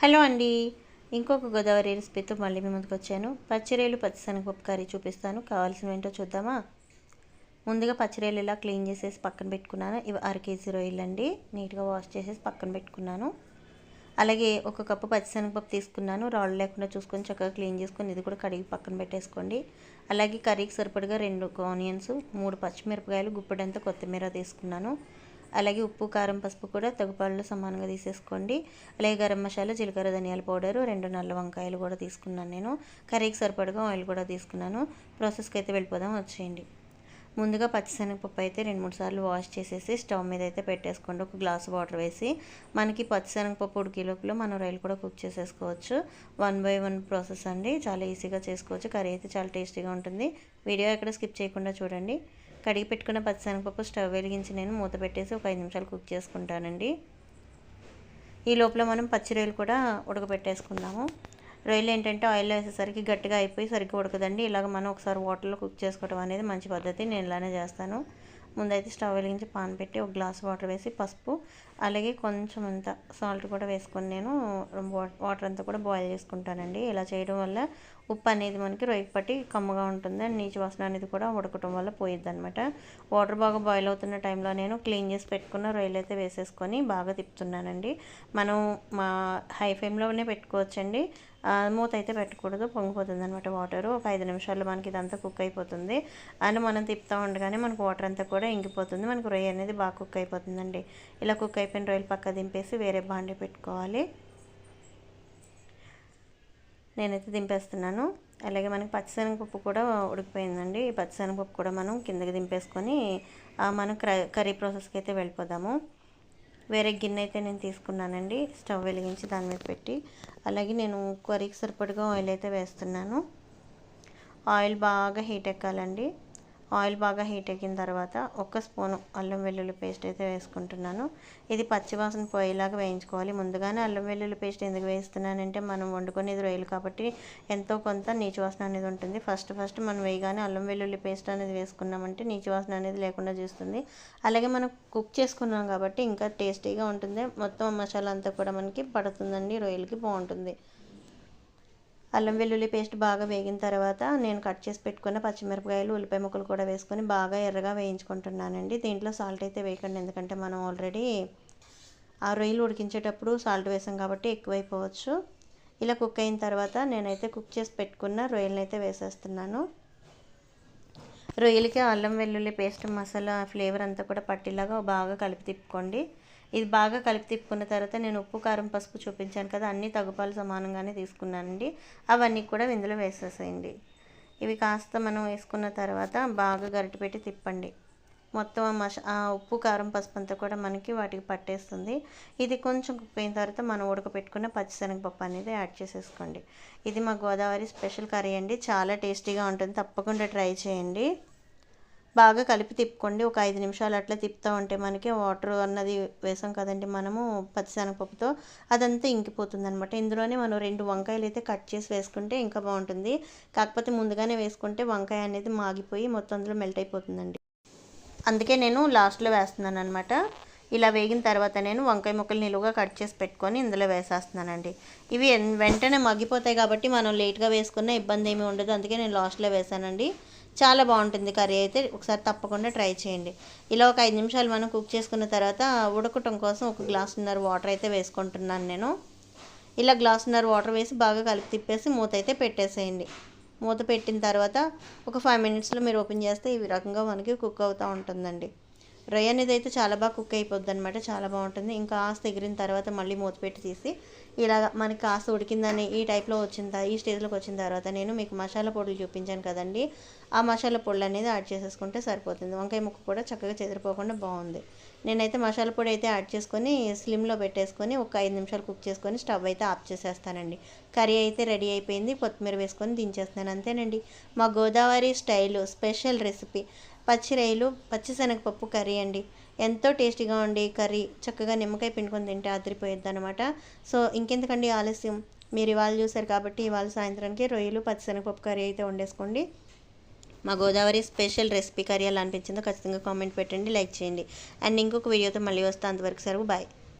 Hello అండి. ఇంకొక గోదావరి రెసిపీతో మళ్ళీ మీ ముందుకు వచ్చాను. పచ్చిరేలు పచ్చిశనగపప్పు కర్రీ చూపిస్తాను. కావాల్సిన ఏంటో చూద్దామా? ముందుగా పచ్చిరేలు ఇలా క్లీన్ చేసేసి పక్కన పెట్టుకున్నాను. ఇవి అర కేజీ రొయ్యలు అండి. నీట్గా వాష్ చేసేసి పక్కన పెట్టుకున్నాను. అలాగే ఒక కప్పు పచ్చిశనగపప్పు తీసుకున్నాను. రాళ్ళు లేకుండా చూసుకొని చక్కగా క్లీన్ చేసుకొని ఇది కూడా కడిగి పక్కన పెట్టేసుకోండి. అలాగే కర్రీకి సరిపడగా రెండు ఆనియన్స్ మూడు పచ్చిమిరపకాయలు గుప్పెడంతా కొత్తిమీర తీసుకున్నాను. అలాగే ఉప్పు కారం పసుపు కూడా తగుపాళ్ళు సమానంగా తీసేసుకోండి. అలాగే గరం మసాలా జీలకర్ర ధనియాల పౌడరు రెండు నల్ల వంకాయలు కూడా తీసుకున్నాను నేను. కర్రీకి సరిపడగా ఆయిల్ కూడా తీసుకున్నాను. ప్రాసెస్కి అయితే వెళ్ళిపోదాం వచ్చేయండి. ముందుగా పచ్చిశనగపప్పు అయితే రెండు మూడు సార్లు వాష్ చేసేసి స్టవ్ మీద అయితే పెట్టేసుకోండి. ఒక గ్లాస్ వాటర్ వేసి మనకి పచ్చిశనగపప్పు ఉడికే లోపల మనం రైలు కూడా కుక్ చేసేసుకోవచ్చు. వన్ బై వన్ ప్రాసెస్ అండి. చాలా ఈజీగా చేసుకోవచ్చు. కర్రీ అయితే చాలా టేస్టీగా ఉంటుంది. వీడియో ఎక్కడ స్కిప్ చేయకుండా చూడండి. కడిగి పెట్టుకున్న పచ్చిశనగపప్పు స్టవ్ వెలిగించి నేను మూత పెట్టేసి ఒక ఐదు నిమిషాలు కుక్ చేసుకుంటానండి. ఈ లోపల మనం పచ్చి రొయ్యలు కూడా ఉడకబెట్టేసుకుందాము. రొయ్యలు ఏంటంటే ఆయిల్లో వేసేసరికి గట్టిగా అయిపోయి సరిగ్గా ఉడకదండి. ఇలాగ మనం ఒకసారి వాటర్లో కుక్ చేసుకోవడం అనేది మంచి పద్ధతి. నేను ఇలానే చేస్తాను. ముందైతే స్టవ్ వెలిగించి పాన్ పెట్టి ఒక గ్లాస్ వాటర్ వేసి పసుపు అలాగే కొంచెం అంత సాల్ట్ కూడా వేసుకొని నేను వాటర్ అంతా కూడా బాయిల్ చేసుకుంటానండి. ఇలా చేయడం వల్ల ఉప్పు అనేది మనకి రొయ్యకి పట్టి కమ్మగా ఉంటుంది అండ్ నీచు వాసన అనేది కూడా ఉడకటం వల్ల పోయిద్ది అనమాట వాటర్ బాగా బాయిల్ అవుతున్న టైంలో నేను క్లీన్ చేసి పెట్టుకున్న రొయ్యలు అయితే వేసేసుకొని బాగా తిప్పుతున్నానండి. మనం మా హై ఫ్లేమ్లోనే పెట్టుకోవచ్చండి. మూత అయితే పెట్టకూడదు పొంగిపోతుంది అనమాట వాటర్. ఒక ఐదు నిమిషాల్లో మనకి ఇదంతా కుక్ అయిపోతుంది. అండ్ మనం తిప్పుతూ ఉండగానే మనకు వాటర్ అంతా కూడా ఇంకిపోతుంది. మనకు రొయ్య అనేది బాగా కుక్ అయిపోతుందండి. ఇలా కుక్ అయిపోయిన రొయ్యలు పక్క దింపేసి వేరే బాండి పెట్టుకోవాలి. నేనైతే దింపేస్తున్నాను. అలాగే మనకి పచ్చిశనగపప్పు కూడా ఉడికిపోయిందండి. ఈ పచ్చిశనగపప్పు కూడా మనం కిందకి దింపేసుకొని మనం కర్రీ ప్రాసెస్కి అయితే వెళ్ళిపోదాము. వేరే గిన్నె అయితే నేను తీసుకున్నానండి. స్టవ్ వెలిగించి దాని మీద పెట్టి. అలాగే నేను కర్రీకి సరిపడగా ఆయిల్ అయితే వేస్తున్నాను. ఆయిల్ బాగా హీట్ ఎక్కాలండి. ఆయిల్ బాగా హీట్ ఎక్కిన తర్వాత ఒక స్పూను అల్లం వెల్లుల్లి పేస్ట్ అయితే వేసుకుంటున్నాను. ఇది పచ్చివాసన పోయేలాగా వేయించుకోవాలి. ముందుగానే అల్లం వెల్లుల్లి పేస్ట్ ఎందుకు వేస్తున్నానంటే మనం వండుకునేది రొయ్యలు కాబట్టి ఎంతో కొంత నీచు వాసన అనేది ఉంటుంది. ఫస్ట్ ఫస్ట్ మనం వేయగానే అల్లం వెల్లుల్లి పేస్ట్ అనేది వేసుకున్నామంటే నీచు వాసన అనేది లేకుండా చూస్తుంది. అలాగే మనం కుక్ చేసుకున్నాం కాబట్టి ఇంకా టేస్టీగా ఉంటుంది. మొత్తం మసాలా అంతా కూడా మనకి పడుతుందండి. రొయ్యలకి బాగుంటుంది. అల్లం వెల్లుల్లి పేస్ట్ బాగా వేగిన తర్వాత నేను కట్ చేసి పెట్టుకున్న పచ్చిమిరపకాయలు ఉల్లిపాయ ముక్కలు కూడా వేసుకొని బాగా ఎర్రగా వేయించుకుంటున్నానండి. దీంట్లో సాల్ట్ అయితే వేయకండి ఎందుకంటే మనం ఆల్రెడీ ఆ రొయ్యలు ఉడికించేటప్పుడు సాల్ట్ వేసాం కాబట్టి ఎక్కువైపోవచ్చు. ఇలా కుక్ అయిన తర్వాత నేనైతే కుక్ చేసి పెట్టుకున్న రొయ్యలను అయితే వేసేస్తున్నాను. రొయ్యలకి అల్లం వెల్లుల్లి పేస్ట్ మసాలా ఫ్లేవర్ అంతా కూడా పట్టేలాగా బాగా కలిపి తిప్పుకోండి. ఇది బాగా కలిపి తిప్పుకున్న తర్వాత నేను ఉప్పు కారం పసుపు చూపించాను కదా అన్ని తగుపాలు సమానంగానే తీసుకున్నానండి. అవన్నీ కూడా ఇందులో వేసేసేయండి. ఇవి కాస్త మనం వేసుకున్న తర్వాత బాగా గరిటె పెట్టి తిప్పండి. మొత్తం మష ఉప్పు కారం పసుపు అంతా కూడా మనకి వాటికి పట్టేస్తుంది. ఇది కొంచెం కుక్ అయిన తర్వాత మనం ఉడకపెట్టుకున్న పచ్చిశనగపప్పు అనేది యాడ్ చేసేసుకోండి. ఇది మా గోదావరి స్పెషల్ కర్రీ అండి. చాలా టేస్టీగా ఉంటుంది. తప్పకుండా ట్రై చేయండి. బాగా కలిపి తిప్పుకోండి. ఒక ఐదు నిమిషాలు అట్లా తిప్పుతూ ఉంటే మనకి వాటర్ అన్నది వేసాం కదండి మనము పచ్చిశనగపప్పుతో. అదంతా ఇంకిపోతుంది అనమాట ఇందులోనే మనం రెండు వంకాయలు అయితే కట్ చేసి వేసుకుంటే ఇంకా బాగుంటుంది. కాకపోతే ముందుగానే వేసుకుంటే వంకాయ అనేది మాగిపోయి మొత్తం అందులో మెల్ట్ అయిపోతుందండి. అందుకే నేను లాస్ట్లో వేస్తున్నాను అనమాట ఇలా వేగిన తర్వాత నేను వంకాయ ముక్కలు నిలువుగా కట్ చేసి పెట్టుకొని ఇందులో వేసేస్తున్నానండి. ఇవి వెంటనే మగ్గిపోతాయి కాబట్టి మనం లేట్గా వేసుకున్న ఇబ్బంది ఏమీ ఉండదు. అందుకే నేను లాస్ట్లో వేసానండి. చాలా బాగుంటుంది కర్రీ అయితే. ఒకసారి తప్పకుండా ట్రై చేయండి. ఇలా ఒక ఐదు నిమిషాలు మనం కుక్ చేసుకున్న తర్వాత ఉడకటం కోసం ఒక గ్లాసున్నర వాటర్ అయితే వేసుకుంటున్నాను నేను. ఇలా గ్లాసున్నర వాటర్ వేసి బాగా కలిపి తిప్పేసి మూత అయితే పెట్టేసేయండి. మూత పెట్టిన తర్వాత ఒక ఫైవ్ మినిట్స్లో మీరు ఓపెన్ చేస్తే ఈ రకంగా మనకి కుక్ అవుతూ ఉంటుందండి. రొయ్య అనేది అయితే చాలా బాగా కుక్ అయిపోద్ది అనమాట చాలా బాగుంటుంది. ఇంకా ఆస్త ఎగిరిన తర్వాత మళ్ళీ మూత పెట్టి తీసి ఇలాగ మనకి కాస్త ఉడికిందని ఈ టైప్లో వచ్చిన ఈ స్టేజ్లోకి వచ్చిన తర్వాత నేను మీకు మసాలా పొడులు చూపించాను కదండి. ఆ మసాలా పొడులు అనేది యాడ్ చేసేసుకుంటే సరిపోతుంది. వంకాయ ముక్క కూడా చక్కగా చెదిరిపోకుండా బాగుంది. నేనైతే మసాలా పొడి అయితే యాడ్ చేసుకొని స్లిమ్లో పెట్టేసుకొని ఒక ఐదు నిమిషాలు కుక్ చేసుకొని స్టవ్ అయితే ఆఫ్ చేసేస్తానండి. కర్రీ అయితే రెడీ అయిపోయింది. కొత్తిమీర వేసుకొని దించేస్తాను అంతేనండి. మా గోదావరి స్టైలు స్పెషల్ రెసిపీ. పచ్చి పచ్చిశనగపప్పు కర్రీ అండి. ఎంతో టేస్టీగా ఉండి కర్రీ. చక్కగా నిమ్మకాయ పిండుకొని తింటే అదిరిపోయిద్ది అనమాట సో ఇంకెందుకండి ఆలస్యం? మీరు ఇవాళ చూసారు కాబట్టి ఇవాళ సాయంత్రానికి రొయ్యలు పచ్చిశనగపప్పు కర్రీ అయితే వండేసుకోండి. మా గోదావరి స్పెషల్ రెసిపీ కర్రీ ఎలా అనిపించిందో ఖచ్చితంగా కామెంట్ పెట్టండి లైక్ చేయండి. అండ్ ఇంకొక వీడియోతో మళ్ళీ వస్తే. అంతవరకు సరే బాయ్.